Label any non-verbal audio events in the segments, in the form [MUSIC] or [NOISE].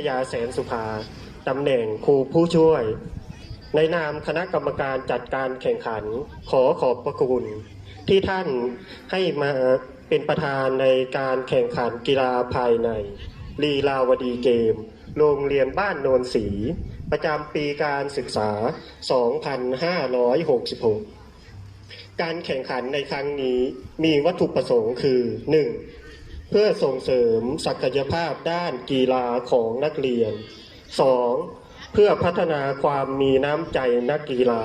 ยาแสนสุภาตำแหน่งครูผู้ช่วย ในนามคณะกรรมการจัดการแข่งขัน ขอขอบพระคุณ ที่ท่านให้มาเป็นประธานในการแข่งขันกีฬาภายใน ลีลาวดีเกม โรงเรียนบ้านโนนศรีประจำปีการศึกษา 2566 การแข่งขันในครั้งนี้มีวัตถุประสงค์คือ 1. เพื่อส่งเสริมศักยภาพด้านกีฬาของนักเรียน 2. เพื่อพัฒนาความมีน้ำใจนักกีฬา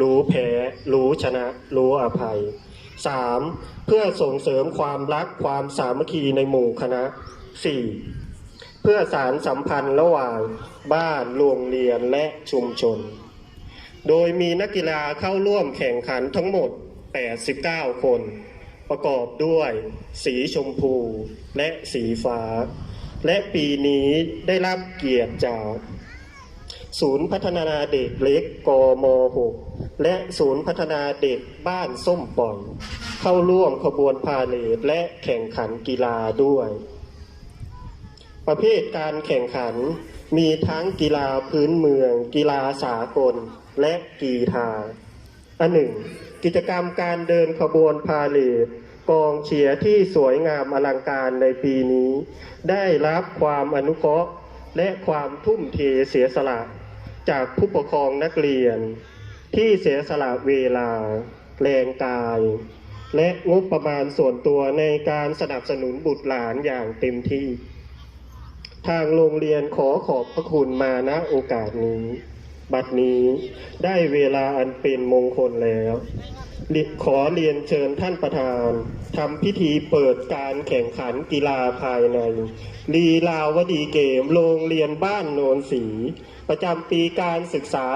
รู้แพ้ รู้ชนะ รู้อภัย 3. เพื่อส่งเสริมความรักความสามัคคีในหมู่คณะ 4. เพื่อสารสัมพันธ์ระหว่างบ้านโรงเรียนและชุมชน โดยมีนักกีฬาเข้าร่วมแข่งขันทั้งหมด 89 คน ประกอบด้วยสีชมพูและสีฟ้า และปีนี้ได้รับเกียรติจาก ศูนย์พัฒนาเด็กเล็กกม 6 และศูนย์พัฒนาเด็กบ้านส้มป่อง เข้าร่วมขบวนพาเหรดและแข่งขันกีฬาด้วย ประเภทการแข่งขันมีทั้งกีฬาพื้นเมือง กีฬาสากลและกีฬาอันหนึ่ง กิจกรรมการเดินขบวนพาเหรดกองเชียร์ที่สวยงามอลังการในปีนี้ ได้รับความอนุเคราะห์และความทุ่มเทเสียสละจากผู้ปกครองนักเรียน ที่เสียสละเวลา แรงกาย และงบประมาณส่วนตัวในการสนับสนุนบุตรหลานอย่างเต็มที่ ทางโรงเรียนขอขอบพระคุณมาณโอกาสนี้ บัดนี้ได้เวลาอันเป็นมงคลแล้วลขอเรียนเชิญท่านประธานทำพิธีเปิดการแข่งขันกีฬาภายในลีลาวดีเกมโรงเรียนบ้านโนนศรีประจำปีการศึกษา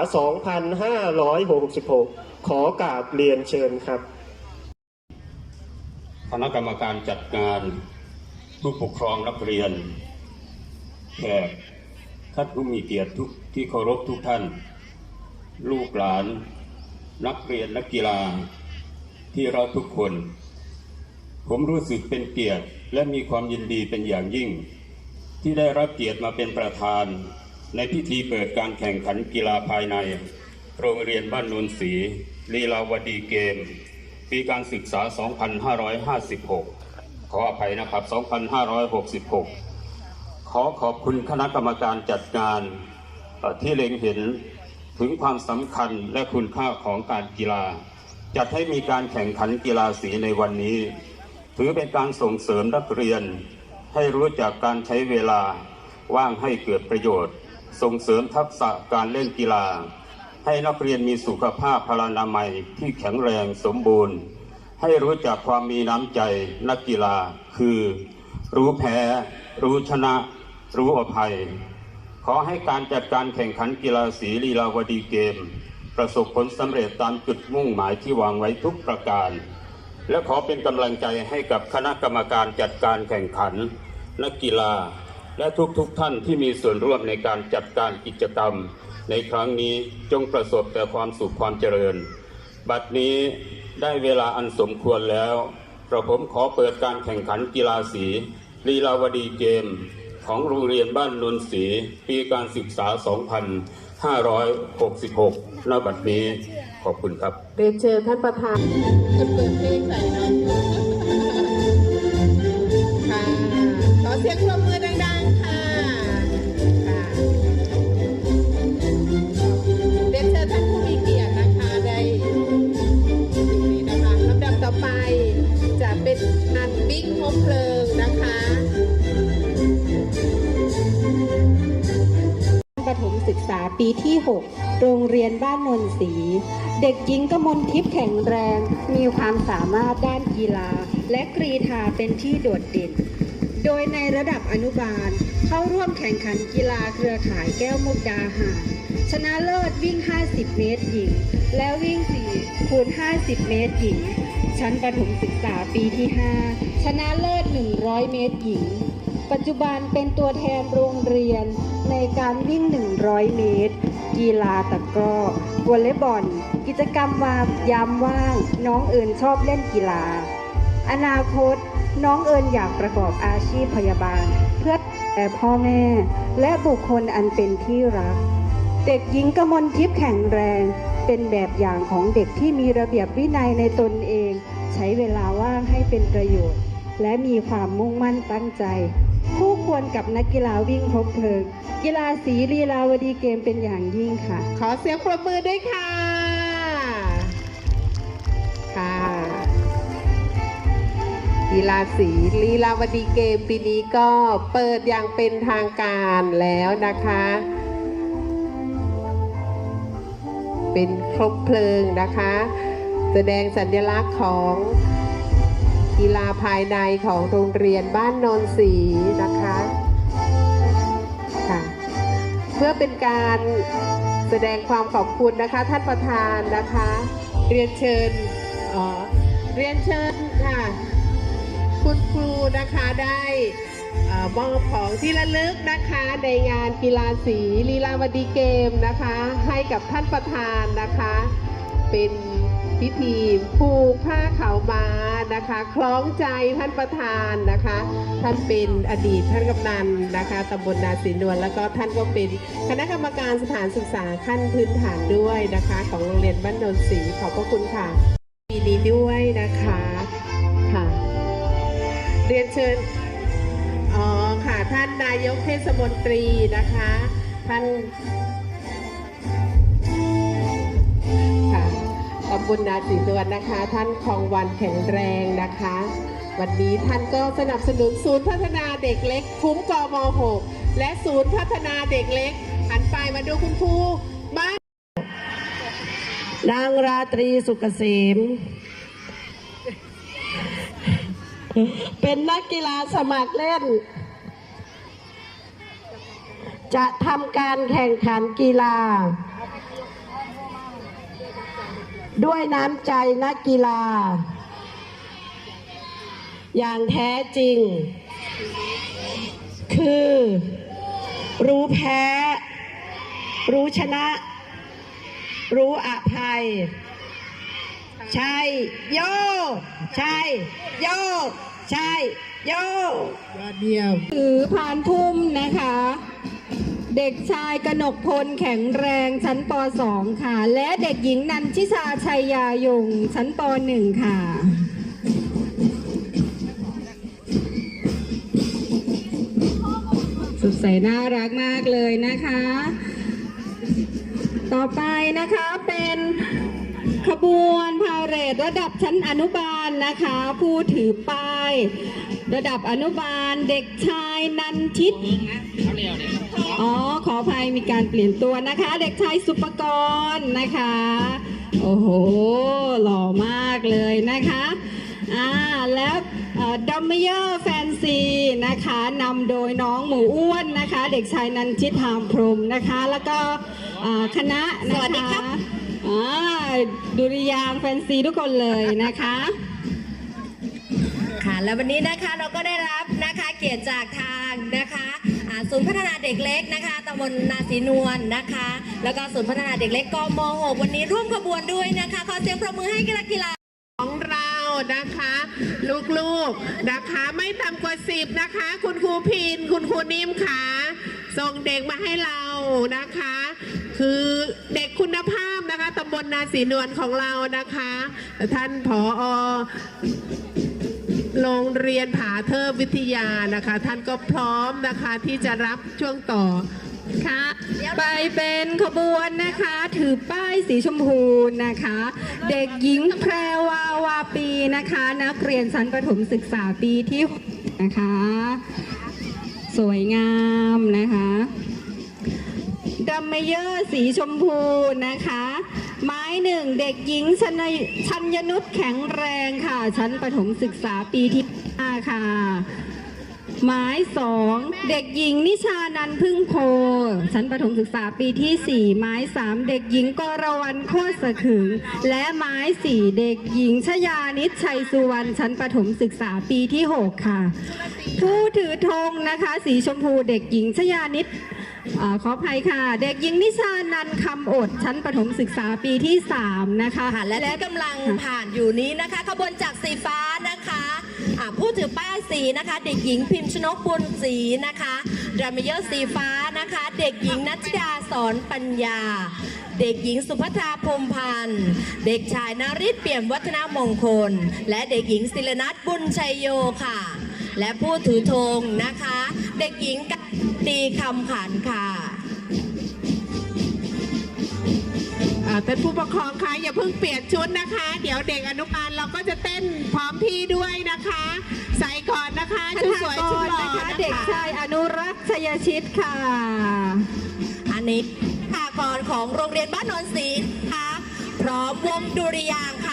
2566 ขอกราบเรียนเชิญครับ คณะกรรมการจัดงานผู้ปกครองนักเรียนแขก ท่านผู้มีเกียรติทุกที่เคารพทุกท่าน ลูกหลาน นักเรียนนักกีฬา ที่เราทุกคน ผมรู้สึกเป็นเกียรติและมีความยินดีเป็นอย่างยิ่ง ที่ได้รับเกียรติมาเป็นประธาน ในพิธีเปิดการแข่งขันกีฬาภายใน โรงเรียนบ้านนนศรีลีลาวดีเกม ปีการศึกษา 2556 ขออภัยนะครับ 2566 ขอขอบคุณคณะกรรมการจัดงานที่เล็งเห็นถึงความสำคัญและคุณค่าของการกีฬา จัดให้มีการแข่งขันกีฬาสีในวันนี้ ถือเป็นการส่งเสริมนักเรียน ให้รู้จักการใช้เวลาว่างให้เกิดประโยชน์ ส่งเสริมทักษะการเล่นกีฬา ให้นักเรียนมีสุขภาพพลานามัยที่แข็งแรงสมบูรณ์ ให้รู้จักความมีน้ำใจนักกีฬาคือ รู้แพ้ รู้ชนะ รู้อภัย ขอให้การจัดการแข่งขันกีฬาสีลีลาวดีเกม ประสบผลสำเร็จตามจุดมุ่งหมายที่วางไว้ทุกประการ และขอเป็นกำลังใจให้กับคณะกรรมการจัดการแข่งขัน นักกีฬา และทุกๆทท่านที่มีส่วนร่วมในการจัดการกิจกรรม ในครั้งนี้จงประสบแต่ความสุขความเจริญ บัดนี้ได้เวลาอันสมควรแล้วกระผมขอเปิดการแข่งขันกีฬาสีลีลาวดีเกม ของโรงเรียนบ้านนนศรีปีการศึกษา 2566 ณ บัดนี้ขอบคุณครับ เรียนเชิญท่านประธาน ปีที่ 6 โรงเรียนบ้านนนศรีเด็กหญิงกมลทิพย์แข็งแรง มีความสามารถด้านกีฬา และกรีธาเป็นที่โดดเด่น โดยในระดับอนุบาล เข้าร่วมแข่งขันกีฬาเครือข่ายแก้วมุกดาหารชนะเลิศวิ่ง 50 เมตรหญิง และวิ่ง 4 คูณ 50 เมตรหญิง ชั้นประถมศึกษาปีที่ 5 ชนะเลิศ 100 เมตรหญิง ปัจจุบันเป็นตัวแทนโรงเรียนในการวิ่ง 100 เมตร กีฬาตะกร้อวอลเลย์บอล กิจกรรมวายามว่าง น้องเอิญชอบเล่นกีฬา อนาคตน้องเอิญอยากประกอบอาชีพพยาบาล เพื่อแต่พ่อแม่ และบุคคลอันเป็นที่รัก เด็กหญิงกมลทิพย์แข็งแรง เป็นแบบอย่างของเด็กที่มีระเบียบวินัยในตนเอง ใช้เวลาว่างให้เป็นประโยชน์ และมีความมุ่งมั่นตั้งใจ คู่ควรกับนักกีฬาวิ่งครบเพลิง กีฬาสีลีลาวดีเกมเป็นอย่างยิ่งค่ะ ขอเสียงปรบมือด้วยค่ะ ค่ะกีฬาสีลีลาวดีเกมปีนี้ก็เปิดอย่างเป็นทางการแล้วนะคะ เป็นครบเพลิงนะคะ แสดงสัญลักษณ์ของ กีฬาภายในของโรงเรียนบ้านนนศรีนะคะค่ะเพื่อเป็นการแสดงความขอบคุณนะคะท่านประธานนะคะ เรียนเชิญเรียนเชิญค่ะ คุณครูนะคะได้เอ่อมอบของที่ระลึกนะคะในงานกีฬาสีลีลาวดีเกมนะคะ ให้กับท่านประธานนะคะ เป็นพิธีผูกผ้าขาวม้านะคะคล้องใจท่านประธานนะคะ ท่านเป็นอดีตท่านกำนันนะคะตำบลนาศรีนวลแล้วก็ท่านก็เป็นคณะกรรมการสถานศึกษาขั้นพื้นฐานด้วยนะคะ ของโรงเรียนบ้านโนนศรีขอบพระคุณค่ะปีนี้ด้วยนะคะค่ะ เรียนเชิญอ๋อค่ะท่านนายกเทศมนตรีนะคะ ท่าน บลนาสีนวลนะคะ ท่านคลองวันแข็งแรงนะคะ วันนี้ท่านก็สนับสนุนศูนย์พัฒนาเด็กเล็ก คุ้มกม .6 และศูนย์พัฒนาเด็กเล็ก หันไปมาดูคุณครูบ้านนางราตรีสุกเกษม เป็นนักกีฬาสมัครเล่น จะทำการแข่งขันกีฬา ด้วยน้ำใจนักกีฬา อย่างแท้จริง คือ รู้แพ้ รู้ชนะ รู้อภัย ใช่โย ใช่โย ใช่โยถือพานพุ่มนะคะ เด็กชายกนกพลแข็งแรงชั้นป .2 ค่ะ และเด็กหญิงนันชิชาชัยยายงชั้นป .1 ค่ะสุดใสน่ารักมากเลยนะคะ ต่อไปนะคะเป็นขบวนพาเหรดระดับชั้นอนุบาลนะคะ ผู้ถือป้าย ระดับอนุบาลเด็กชายนันทิต อ๋อ ขออภัยมีการเปลี่ยนตัวนะคะ เด็กชายสุปกรณ์นะคะ โอ้โห หล่อมากเลยนะคะอ่าแล้วดัมเมเยอร์แฟนซีนะคะนำโดยน้องหมูอ้วนนะคะ เด็กชายนันทิตหามพรหมนะคะ แล้วก็อ่าคณะนะคะสวัสดีครับอ่าดุริยางค์แฟนซีทุกคนเลยนะคะค่ะแล้ววันนี้นะคะเราก็ได้รับนะคะเกียรติจากทางนะคะอ่า ศูนย์พัฒนาเด็กเล็กนะคะตำบลนาศรีนวลนะคะ แล้วก็ศูนย์พัฒนาเด็กเล็กกม .6 วันนี้ร่วมขบวนด้วยนะคะ ขอเสียงปรบมือให้กีฬากีฬาของเรานะคะ ลูกๆนะคะไม่ต่ำกว่าสิบนะคะ คุณครูพินคุณครูนิ่มขาส่งเด็กมาให้เรานะคะ คือเด็กคุณภาพนะคะตำบลนาสีนวลของเรานะคะ ท่านผอ โรงเรียนผาเทิบวิทยานะคะ ท่านก็พร้อมนะคะที่จะรับช่วงต่อค่ะไปเป็นขบวนนะคะ ถือป้ายสีชมพูนะคะ เด็กหญิงแพรวาวาปีนะคะ นักเรียนชั้นประถมศึกษาปีที่นะคะ สวยงามนะคะดัมเมเยอร์สีชมพูนะคะ ไม้หนึ่งเด็กหญิงชนยชัญญนุชแข็งแรงค่ะ ชั้นประถมศึกษาปีที่ห้าค่ะ หมายสองเด็กหญิงนิชานันพึ่งโพ ชั้นประถมศึกษาปีที่สี่หมายสามเด็กหญิงกรวรรณโคตรสะขึง และหมายสี่เด็กหญิงชยานิชชัยสุวรรณชั้นประถมศึกษาปีที่หกค่ะ ผู้ถือธงนะคะ สีชมพูเด็กหญิงชยานิช อ่าขออภัยค่ะ เด็กหญิงนิชานันท์คำอด ชั้นประถมศึกษาปีที่สามนะคะ ค่ะและที่กำลังผ่านอยู่นี้นะคะ ขบวนจากสีฟ้านะคะอ่าผู้ถือป้ายสีนะคะ เด็กหญิงพิมพ์ชนกบุญศรีนะคะดรามเยอร์สีฟ้านะคะ เด็กหญิงนัชดาสอนปัญญา เด็กหญิงสุภัทราพรหมพันธ์ เด็กชายนาริศเปี่ยมวัฒนมงคล และเด็กหญิงศิลนัทบุญชัยโยค่ะ และผู้ถือธงนะคะ เด็กหญิงกันตีคำขันค่ะอ่าท่านผู้ปกครองคะอย่าเพิ่งเปลี่ยนชุดนะคะ เดี๋ยวเด็กอนุบาลเราก็จะเต้นพร้อมพี่ด้วยนะคะ ใส่ก่อนนะคะชุดสวยชุดหล่อนะคะนะคะเด็กชายอนุรักษ์ชยชิตค่ะ อันนี้ทากรของโรงเรียนบ้านโนนศรีนะคะพร้อมวงดุริยางค์ค่ะ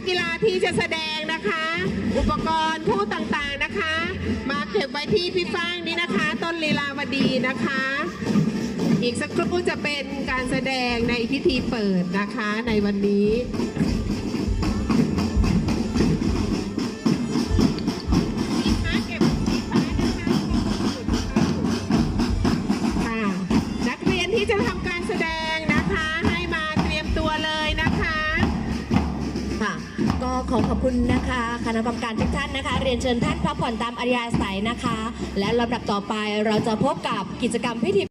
กกีฬาที่จะแสดงนะคะ อุปกรณ์ผู้ต่างๆนะคะ มาเก็บไว้ที่พี่ฟ้างนี้นะคะ ต้นลีลาวดีนะคะ อีกสักครู่จะเป็นการแสดงในพิธีเปิดนะคะในวันนี้ ขอขอบคุณนะคะคณะกรรมการทุกท่านนะคะ เรียนเชิญท่านพักผ่อนตามอริยาศัยนะคะ และลำดับต่อไปเราจะพบกับกิจกรรมพิธี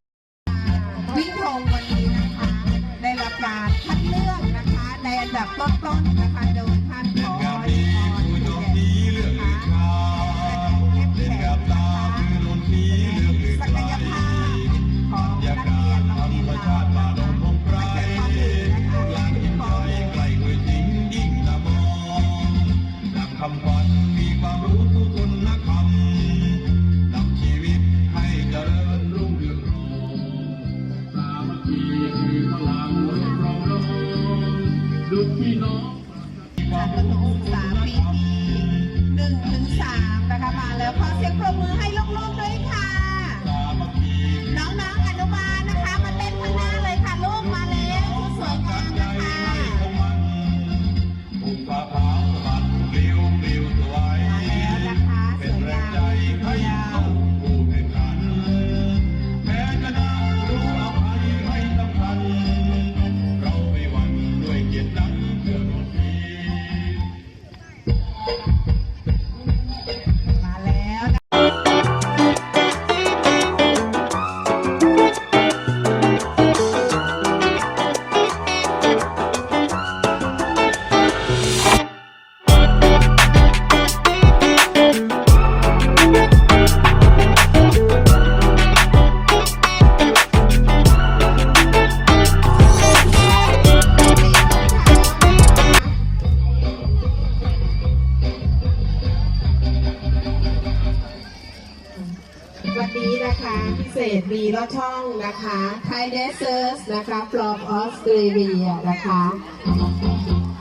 นะคะ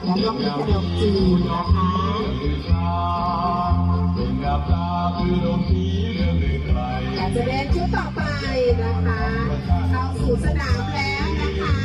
แล้วก็มีขนมจีนนะคะเป็นงามตาคือดวงผีเรื่องหรือไกลการแสดงชุดต่อไปนะคะ เข้าสู่สนามแล้วนะคะ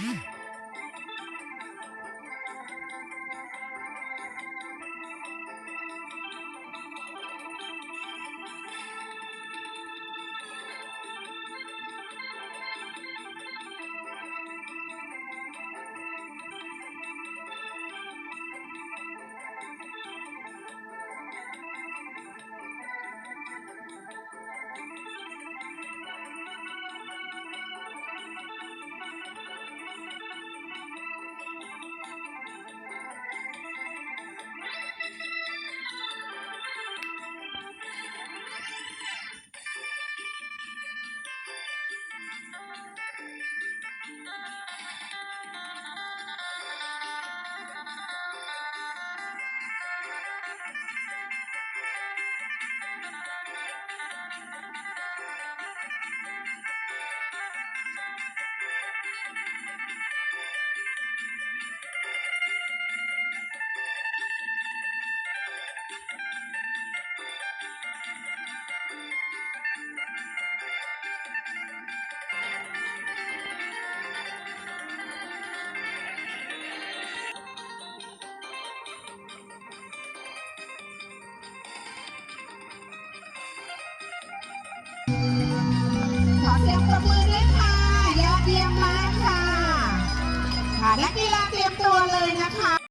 Huh? [LAUGHS] นักกีฬาเตรียมตัวเลยนะคะ